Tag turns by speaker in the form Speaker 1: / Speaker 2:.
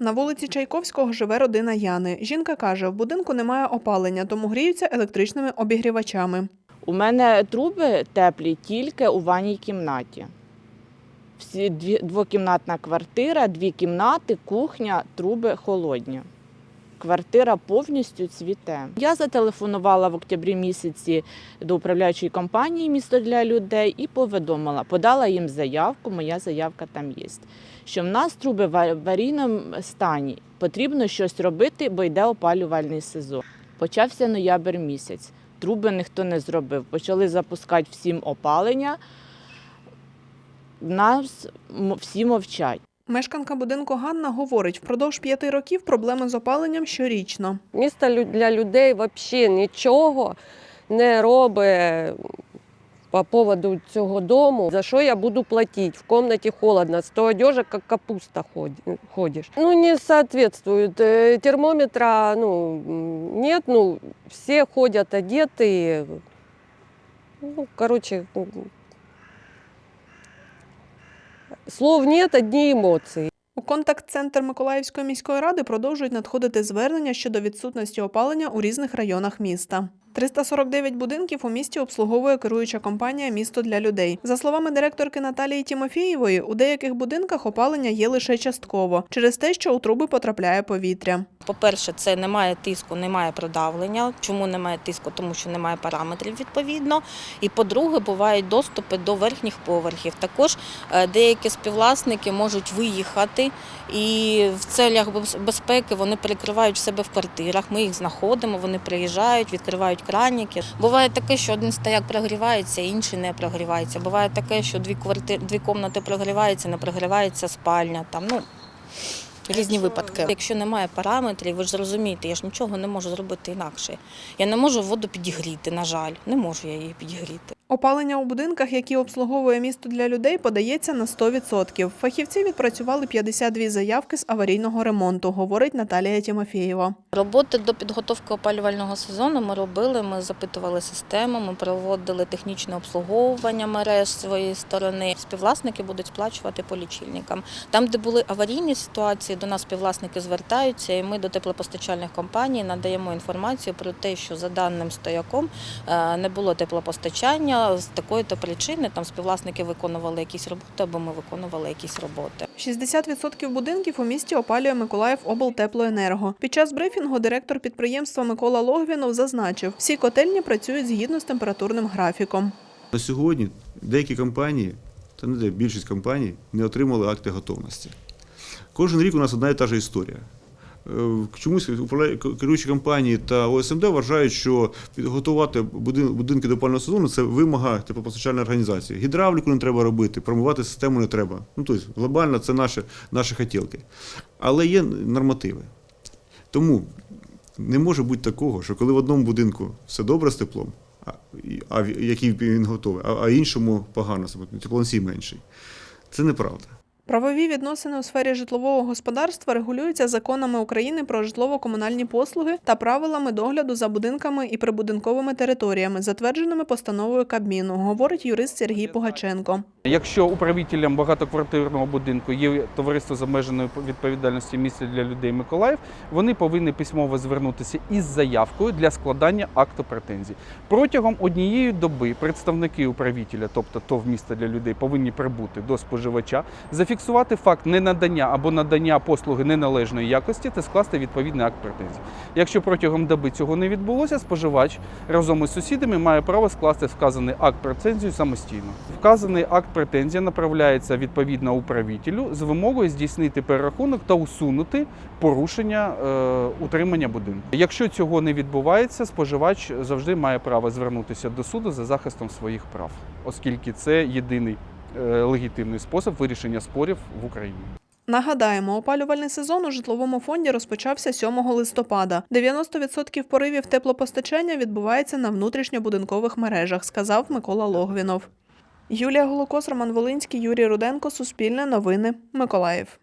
Speaker 1: На вулиці Чайковського живе родина Яни. Жінка каже, в будинку немає опалення, тому гріються електричними обігрівачами.
Speaker 2: У мене труби теплі тільки у ванній кімнаті. Всі двокімнатна квартира, дві кімнати, кухня, труби холодні. Квартира повністю цвіте. Я зателефонувала в октябрі місяці до управляючої компанії Місто для людей і повідомила, подала їм заявку, моя заявка там є. Що в нас труби в аварійному стані, потрібно щось робити, бо йде опалювальний сезон. Почався ноябрь місяць. Труби ніхто не зробив. Почали запускати всім опалення. Нас всі мовчать.
Speaker 1: Мешканка будинку Ганна говорить, впродовж п'яти років проблеми з опаленням щорічно.
Speaker 3: Місто для людей взагалі нічого не робить по поводу цього дому. За що я буду платити? В комнаті холодно, з того одежа, як капуста ходиш. Ну, не соответствует. Э, Термометра ну, нет, ну, все ходят одетые. Ну, короче, м, слов нет, одні емоції.
Speaker 1: У контакт-центр Миколаївської міської ради продовжують надходити звернення щодо відсутності опалення у різних районах міста. 349 будинків у місті обслуговує керуюча компанія Місто для людей. За словами директорки Наталії Тімофєєвої, у деяких будинках опалення є лише частково через те, що у труби потрапляє повітря.
Speaker 4: По-перше, це немає тиску, немає продавлення. Чому немає тиску? Тому що немає параметрів відповідно. І по-друге, бувають доступи до верхніх поверхів. Також е, деякі співвласники можуть виїхати і в целях безпеки вони перекривають себе в квартирах. Ми їх знаходимо, вони приїжджають, відкривають краники. Буває таке, що один стояк прогрівається, інший не прогрівається. Буває таке, що дві квартири, дві кімнати прогріваються, не прогрівається спальня. Там ну Різні випадки. Якщо немає параметрів, ви ж зрозумієте, я ж нічого не можу зробити інакше. Я не можу воду підігріти, на жаль, не можу я її підігріти.
Speaker 1: Опалення у будинках, які обслуговує місто для людей, подається на 100%. Фахівці відпрацювали 52 заявки з аварійного ремонту, говорить Наталія Тімофєєва.
Speaker 4: Роботи до підготовки опалювального сезону ми робили. Ми запитували систему, ми проводили технічне обслуговування мереж своєї сторони. Співвласники будуть сплачувати по лічильникам. Там, де були аварійні ситуації, до нас співвласники звертаються, і ми до теплопостачальних компаній надаємо інформацію про те, що за даним стояком е, не було теплопостачання з такої-то причини. Там співвласники виконували якісь роботи, або ми виконували якісь роботи.
Speaker 1: 60% будинків у місті опалює Миколаїв облтеплоенерго. Під час брифінгу директор підприємства Микола Логвінов зазначив, всі котельні працюють згідно з температурним графіком.
Speaker 5: На сьогодні деякі компанії, та не де більшість компаній, не отримали акти готовності. Кожен рік у нас одна і та ж історія. Е, Чомусь керуючі компанії та ОСМД вважають, що підготувати будинки до опалювального сезону це вимога теплопостачальної організації. Гідравліку не треба робити, промивати систему не треба. Ну, тобто, глобально це наші, наші хотілки. Але є нормативи. Тому не може бути такого, що коли в одному будинку все добре з теплом, а, який він готовий, а, іншому погано, теплоносій менший. Це неправда.
Speaker 1: Правові відносини у сфері житлового господарства регулюються законами України про житлово-комунальні послуги та правилами догляду за будинками і прибудинковими територіями, затвердженими постановою Кабміну, говорить юрист Сергій Пугаченко.
Speaker 6: Якщо управителем багатоквартирного будинку є товариство з обмеженою відповідальністю місця для людей Миколаїв, вони повинні письмово звернутися із заявкою для складання акту претензій. Протягом однієї доби представники управителя, тобто ТОВ міста для людей, повинні прибути до споживача, зафіксувати факт ненадання або надання послуги неналежної якості та скласти відповідний акт претензій. Якщо протягом доби цього не відбулося, споживач разом із сусідами має право скласти вказаний акт претензію самостійно. Вказаний акт претензія направляється відповідно управителю з вимогою здійснити перерахунок та усунути порушення е, утримання будинку. Якщо цього не відбувається, споживач завжди має право звернутися до суду за захистом своїх прав, оскільки це єдиний легітимний спосіб вирішення спорів в Україні.
Speaker 1: Нагадаємо, опалювальний сезон у житловому фонді розпочався 7 листопада. 90% поривів теплопостачання відбувається на внутрішньобудинкових мережах, сказав Микола Логвінов. Юлія Голокос, Роман Волинський, Юрій Руденко, Суспільне новини, Миколаїв.